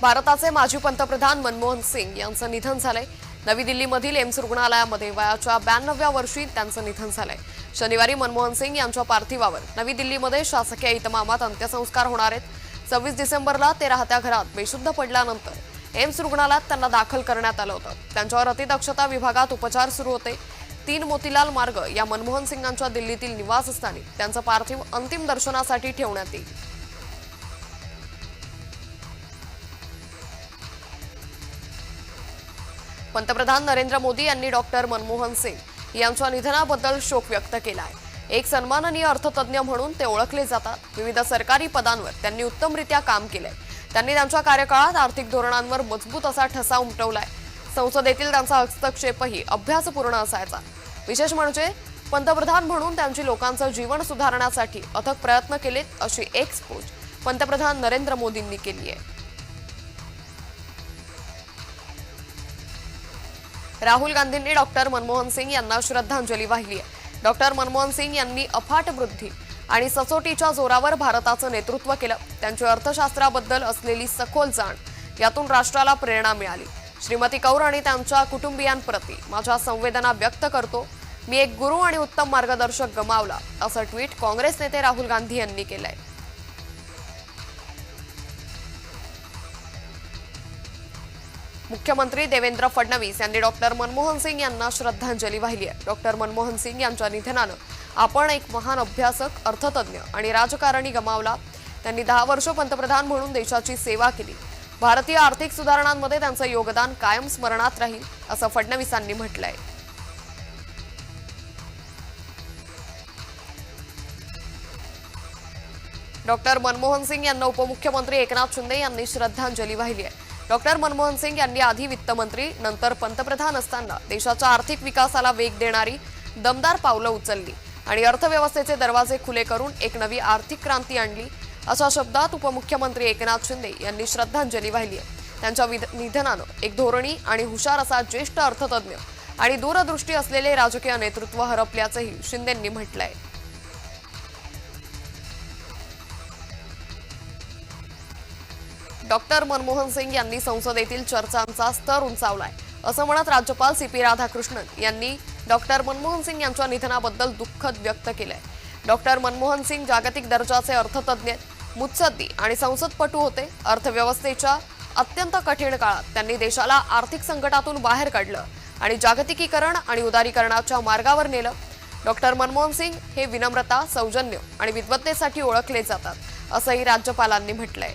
भारताचे माजी पंतप्रधान मनमोहन सिंग यांचं निधन झालंय. नवी दिल्लीमधील एम्स रुग्णालयामध्ये वयाच्या ब्याण्णव्या वर्षी त्यांचं निधन झालंय. शनिवारी मनमोहन सिंग यांच्या पार्थिवावर नवी दिल्लीमध्ये शासकीय इतमामात अंत्यसंस्कार होणार आहेत. सव्वीस डिसेंबरला ते राहत्या घरात बेशुद्ध पडल्यानंतर एम्स रुग्णालयात त्यांना दाखल करण्यात आलं होतं. त्यांच्यावर अतिदक्षता विभागात उपचार सुरू होते. तीन मोतीलाल मार्ग या मनमोहन सिंगांच्या दिल्लीतील निवासस्थानी त्यांचं पार्थिव अंतिम दर्शनासाठी ठेवण्यात येईल. पंतप्रधान नरेंद्र मोदी यांनी डॉक्टर मनमोहन सिंग यांच्या निधनाबद्दल शोक व्यक्त केला आहे एक सन्माननीय अर्थतज्ञ म्हणून ते ओळखले जातात. विविध सरकारी पदांवर त्यांनी उत्तमरित्या काम केलंय. त्यांनी त्यांच्या कार्यकाळात आर्थिक धोरणांवर मजबूत असा ठसा उमटवलाय. संसदेतील त्यांचा हस्तक्षेपही अभ्यासपूर्ण असायचा. विशेष म्हणजे पंतप्रधान म्हणून त्यांची लोकांचं जीवन सुधारण्यासाठी अथक प्रयत्न केलेत अशी एक पोच पंतप्रधान नरेंद्र मोदींनी केली आहे राहुल गांधींनी डॉक्टर मनमोहन सिंग यांना श्रद्धांजली वाहिली आहे. डॉक्टर मनमोहन सिंग यांनी अफाट वृद्धी आणि सचोटीच्या जोरावर भारताचं नेतृत्व केलं. त्यांची अर्थशास्त्राबद्दल असलेली सखोल जाण यातून राष्ट्राला प्रेरणा मिळाली. श्रीमती कौर आणि त्यांच्या कुटुंबियांप्रती माझ्या संवेदना व्यक्त करतो. मी एक गुरु आणि उत्तम मार्गदर्शक गमावला असं ट्विट काँग्रेस नेते राहुल गांधी यांनी केलंय. मुख्यमंत्री देवेंद्र फडणवीस यांनी डॉक्टर मनमोहन सिंग यांना श्रद्धांजली वाहिली आहे. डॉक्टर मनमोहन सिंग यांच्या निधनानं आपण एक महान अभ्यासक अर्थतज्ञ आणि राजकारणी गमावला. त्यांनी दहा वर्ष पंतप्रधान म्हणून देशाची सेवा केली. भारतीय आर्थिक सुधारणांमध्ये त्यांचं योगदान कायम स्मरणात राहील असं फडणवीसांनी म्हटलंय. डॉक्टर मनमोहन सिंग यांना उपमुख्यमंत्री एकनाथ शिंदे यांनी श्रद्धांजली वाहिली आहे. डॉक्टर मनमोहन सिंग यांनी आधी वित्तमंत्री नंतर पंतप्रधान असताना देशाच्या आर्थिक विकासाला वेग देणारी दमदार पावलं उचलली आणि अर्थव्यवस्थेचे दरवाजे खुले करून एक नवी आर्थिक क्रांती आणली अशा शब्दात उपमुख्यमंत्री एकनाथ शिंदे यांनी श्रद्धांजली वाहिली आहे. त्यांच्या विध- निधनानं एक धोरणी आणि हुशार असा ज्येष्ठ अर्थतज्ञ आणि दूरदृष्टी असलेले राजकीय नेतृत्व हरपल्याचंही शिंदेंनी आहे डॉक्टर मनमोहन सिंग यांनी संसदेतील चर्चांचा स्तर उंचावलाय. असं म्हणत राज्यपाल सी पी राधाकृष्णन यांनी डॉक्टर मनमोहन सिंग यांच्या निधनाबद्दल दुःख व्यक्त केलंय. डॉक्टर मनमोहन सिंग जागतिक दर्जाचे अर्थतज्ञ मुत्सद्दी आणि संसदपटू होते. अर्थव्यवस्थेच्या अत्यंत कठीण काळात त्यांनी देशाला आर्थिक संकटातून बाहेर काढलं आणि जागतिकीकरण आणि उदारीकरणाच्या मार्गावर नेलं. डॉक्टर मनमोहन सिंग हे विनम्रता सौजन्य आणि विद्वत्तेसाठी ओळखले जातात असंही राज्यपालांनी म्हटलंय.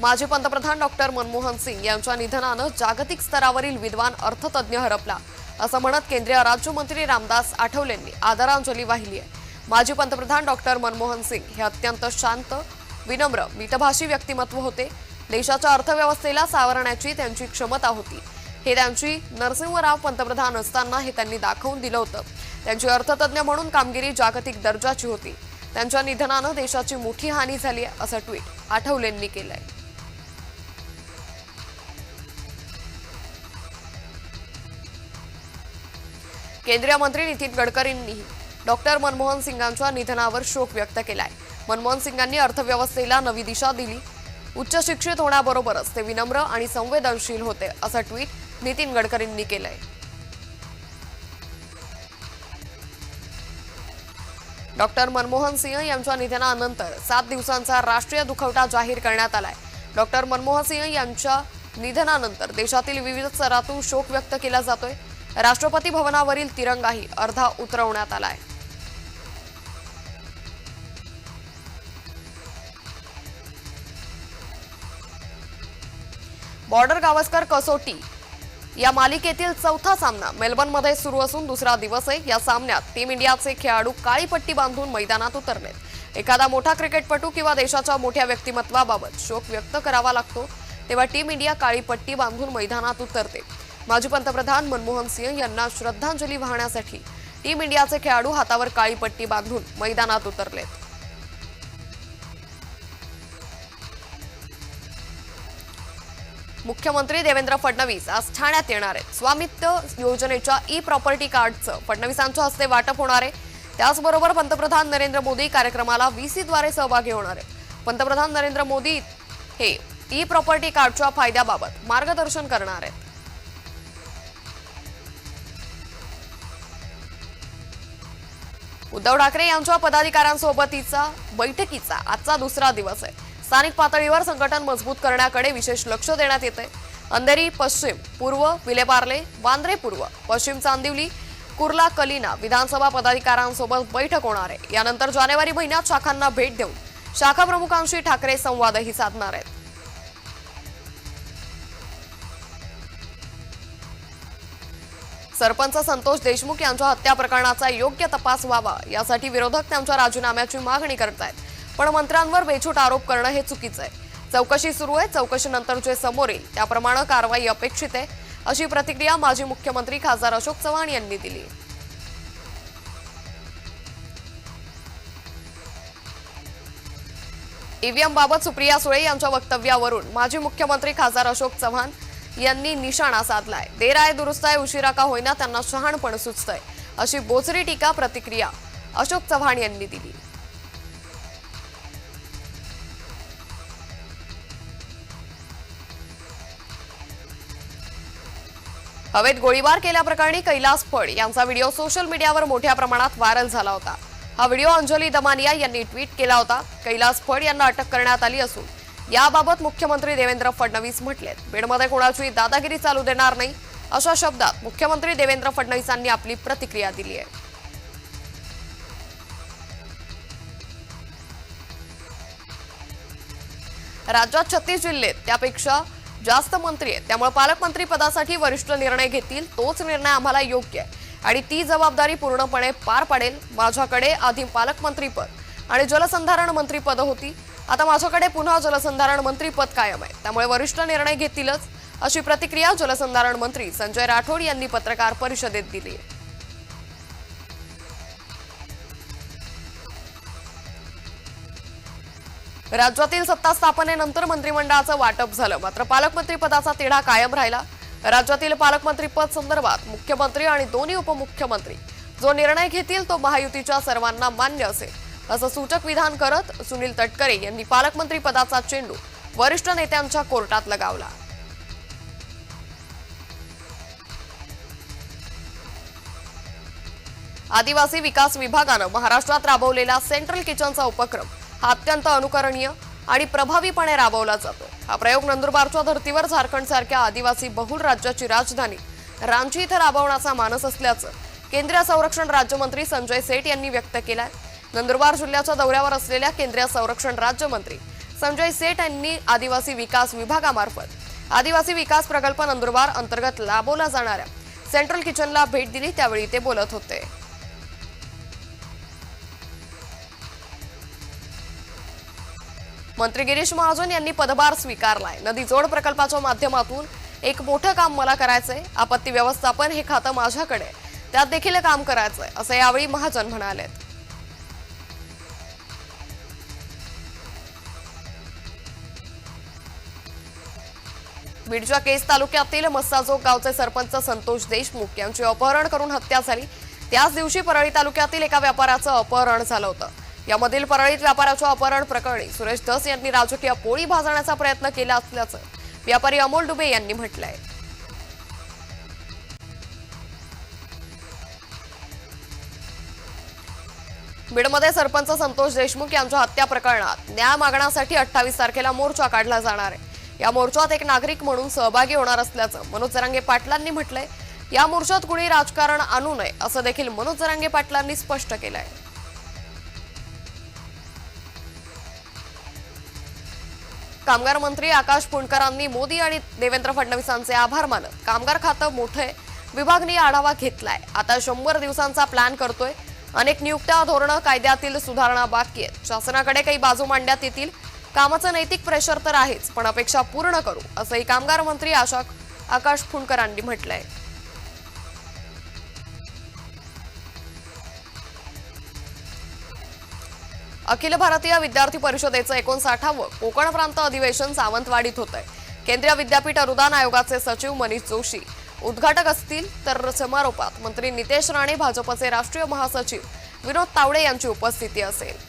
माजी पंतप्रधान डॉक्टर मनमोहन सिंग यांच्या निधनानं जागतिक स्तरावरील विद्वान अर्थतज्ञ हरपला असं म्हणत केंद्रीय राज्यमंत्री रामदास आठवलेंनी आदरांजली वाहिली आहे. माजी पंतप्रधान डॉक्टर मनमोहन सिंग हे अत्यंत शांत विनम्र मितभाषी व्यक्तिमत्व होते. देशाच्या अर्थव्यवस्थेला सावरण्याची त्यांची क्षमता होती. हे त्यांची नरसिंहराव पंतप्रधान असताना हे त्यांनी दाखवून दिलं होतं. त्यांची अर्थतज्ञ म्हणून कामगिरी जागतिक दर्जाची होती. त्यांच्या निधनानं देशाची मोठी हानी झाली आहे असं ट्विट आठवलेंनी केलंय. केंद्रीय मंत्री नितीन गडकरींनी डॉक्टर मनमोहन सिंगांच्या निधनावर शोक व्यक्त केलाय. मनमोहन सिंगांनी अर्थव्यवस्थेला नवी दिशा दिली. उच्च शिक्षित होण्याबरोबरच ते विनम्र आणि संवेदनशील होते असं ट्विट नितीन गडकरींनी केलंय. डॉक्टर मनमोहन सिंह यांच्या निधनानंतर सात दिवसांचा राष्ट्रीय दुखवटा जाहीर करण्यात आलाय. डॉक्टर मनमोहन सिंह यांच्या निधनानंतर देशातील विविध स्तरातून शोक व्यक्त केला जातोय. राष्ट्रपती भवनावरील तिरंगाही अर्धा उतरवण्यात आलाय. बॉर्डर गावस्कर कसोटी या मालिकेतील चौथा सामना मेलबर्नमध्ये सुरू असून दुसरा दिवस आहे या सामन्यात टीम इंडियाचे खेळाडू काळी पट्टी बांधून मैदानात उतरलेत. एखादा मोठा क्रिकेटपटू किंवा देशाच्या मोठ्या व्यक्तिमत्वाबाबत शोक व्यक्त करावा लागतो तेव्हा टीम इंडिया काळी पट्टी बांधून मैदानात उतरते. माजी पंतप्रधान मनमोहन सिंह यांना श्रद्धांजली वाहण्यासाठी टीम इंडियाचे खेळाडू हातावर काळी पट्टी बांधून मैदानात उतरलेत. मुख्यमंत्री देवेंद्र फडणवीस आज ठाण्यात येणार आहेत. स्वामित्व योजनेच्या ई प्रॉपर्टी कार्डचं फडणवीसांच्या हस्ते वाटप होणार आहे. त्याचबरोबर पंतप्रधान नरेंद्र मोदी कार्यक्रमाला व्हीसीद्वारे सहभागी होणार आहेत. पंतप्रधान नरेंद्र मोदी हे ई प्रॉपर्टी कार्डच्या फायद्याबाबत मार्गदर्शन करणार आहेत. उद्धव ठाकरे यांच्या पदाधिकाऱ्यांसोबतीचा बैठकीचा आजचा दुसरा दिवस आहे. स्थानिक पातळीवर संघटन मजबूत करण्याकडे विशेष लक्ष देण्यात येते अंधेरी पश्चिम पूर्व विलेपार्ले वांद्रे पूर्व पश्चिम चांदिवली कुर्ला कलिना विधानसभा पदाधिकाऱ्यांसोबत बैठक होणार आहे. यानंतर जानेवारी महिन्यात शाखांना भेट देऊन शाखा प्रमुखांशी ठाकरे संवादही साधणार आहेत. सरपंच संतोष देशमुख यांच्या हत्या प्रकरणाचा योग्य तपास व्हावा यासाठी विरोधक त्यांच्या राजीनाम्याची मागणी करत आहेत. पण मंत्र्यांवर बेछूट आरोप करणं हे चुकीचं आहे. चौकशी सुरू आहे चौकशीनंतर जे समोर येईल. त्याप्रमाणे कारवाई अपेक्षित आहे अशी प्रतिक्रिया माजी मुख्यमंत्री खासदार अशोक चव्हाण यांनी दिली. ईव्हीएम बाबत सुप्रिया सुळे यांच्या वक्तव्यावरून माजी मुख्यमंत्री खासदार अशोक चव्हाण यांनी निशाणा साधलाय. देर आहे दुरुस्त आहे उशिरा का होईना त्यांना शहाणपण सुचतंय. अशी बोचरी टीका प्रतिक्रिया अशोक चव्हाण यांनी दिली. हवेत गोळीबार केल्याप्रकरणी कैलास फड यांचा व्हिडिओ सोशल मीडियावर मोठ्या प्रमाणात व्हायरल झाला होता. हा व्हिडिओ अंजली दमानिया यांनी ट्विट केला होता. कैलास फड यांना अटक करण्यात आली असून याबाबत मुख्यमंत्री देवेंद्र फडणवीस म्हटलेत. बीडमध्ये कोणाची दादागिरी चालू देणार नाही अशा शब्दात मुख्यमंत्री देवेंद्र फडणवीसांनी आपली प्रतिक्रिया दिली आहे. राज्यात छत्तीस जिल्हे त्यापेक्षा जास्त मंत्री आहेत. त्यामुळे पालकमंत्री पदासाठी वरिष्ठ निर्णय घेतील तोच निर्णय आम्हाला योग्य आहे. आणि ती जबाबदारी पूर्णपणे पार पाडेल. माझ्याकडे आधी पालकमंत्रीपद आणि जलसंधारण मंत्रीपद होती. आता माझ्याकडे पुन्हा जलसंधारण मंत्रीपद कायम आहे. त्यामुळे वरिष्ठ निर्णय घेतीलच अशी प्रतिक्रिया जलसंधारण मंत्री संजय राठोड यांनी पत्रकार परिषदेत दिली. आहे राज्यातील सत्ता स्थापनेनंतर मंत्रिमंडळाचं वाटप झालं मात्र पालकमंत्री पदाचा तिढा कायम राहिला. राज्यातील पालकमंत्री पद संदर्भात मुख्यमंत्री आणि दोन्ही उपमुख्यमंत्री जो निर्णय घेतील तो महायुतीच्या सर्वांना मान्य असेल. असं सूचक विधान करत सुनील तटकरे यांनी पालकमंत्री पदाचा चेंडू वरिष्ठ नेत्यांच्या कोर्टात लगावला. आदिवासी विकास विभागानं महाराष्ट्रात राबवलेला सेंट्रल किचनचा उपक्रम हा अत्यंत अनुकरणीय आणि प्रभावीपणे राबवला जातो. हा प्रयोग नंदुरबारच्या धर्तीवर झारखंडसारख्या आदिवासी बहुल राज्याची राजधानी रांची इथं राबवण्याचा मानस असल्याचं केंद्रीय संरक्षण राज्यमंत्री संजय सेठ यांनी व्यक्त केलाय. नंदुरबार जिल्ह्याच्या दौऱ्यावर असलेल्या केंद्रीय संरक्षण राज्यमंत्री संजय सेठ यांनी आदिवासी विकास विभागामार्फत आदिवासी विकास प्रकल्प नंदुरबार अंतर्गत राबवला जाणाऱ्या सेंट्रल किचनला भेट दिली त्यावेळी ते बोलत होते. मंत्री गिरीश महाजन यांनी पदभार स्वीकारलाय. नदी जोड प्रकल्पाच्या माध्यमातून एक मोठं काम मला करायचंय आपत्ती व्यवस्थापन हे खातं माझ्याकडे त्यात देखील काम करायचंय असं यावेळी महाजन म्हणालेत. बीडच्या केस तालुक्यातील मस्साजोग गावचे सरपंच संतोष देशमुख यांची अपहरण करून हत्या झाली. त्याच दिवशी परळी तालुक्यातील एका व्यापाऱ्याचं अपहरण झालं होतं. यामधील परळीत व्यापाऱ्याच्या अपहरण प्रकरणी सुरेश धस यांनी राजकीय पोळी भाजण्याचा प्रयत्न केला असल्याचं व्यापारी अमोल डुबे यांनी म्हटलंय. बीडमध्ये सरपंच संतोष देशमुख यांच्या हत्या प्रकरणात न्याय मागण्यासाठी अठ्ठावीस तारखेला मोर्चा काढला जाणार आहे. या मोर्चात एक नागरिक म्हणून सहभागी होणार असल्याचं मनोज जरांगे पाटलांनी म्हटलंय. या मोर्चात कुणी राजकारण आणू नये असं देखील मनोज जरांगे पाटलांनी स्पष्ट केलंय. कामगार मंत्री आकाश पुणकरांनी मोदी आणि देवेंद्र फडणवीसांचे आभार मानत कामगार खातं मोठे विभागनी आढावा घेतलाय. आता शंभर दिवसांचा प्लॅन करतोय. अनेक नियुक्त्या धोरणं कायद्यातील सुधारणा बाकी आहेत. शासनाकडे काही बाजू मांडण्यात येतील. कामाचं नैतिक प्रेशर तर आहेच पण अपेक्षा पूर्ण करू असंही कामगार मंत्री आशा आकाश फुंडकरांनी म्हटलंय. अखिल भारतीय विद्यार्थी परिषदेचं एकोणसाठावं कोकण प्रांत अधिवेशन सावंतवाडीत होत आहे केंद्रीय विद्यापीठ अनुदान आयोगाचे सचिव मनीष जोशी. उद्घाटक असतील तर समारोपात मंत्री नितेश राणे भाजपचे राष्ट्रीय महासचिव विनोद तावडे यांची उपस्थिती असेल.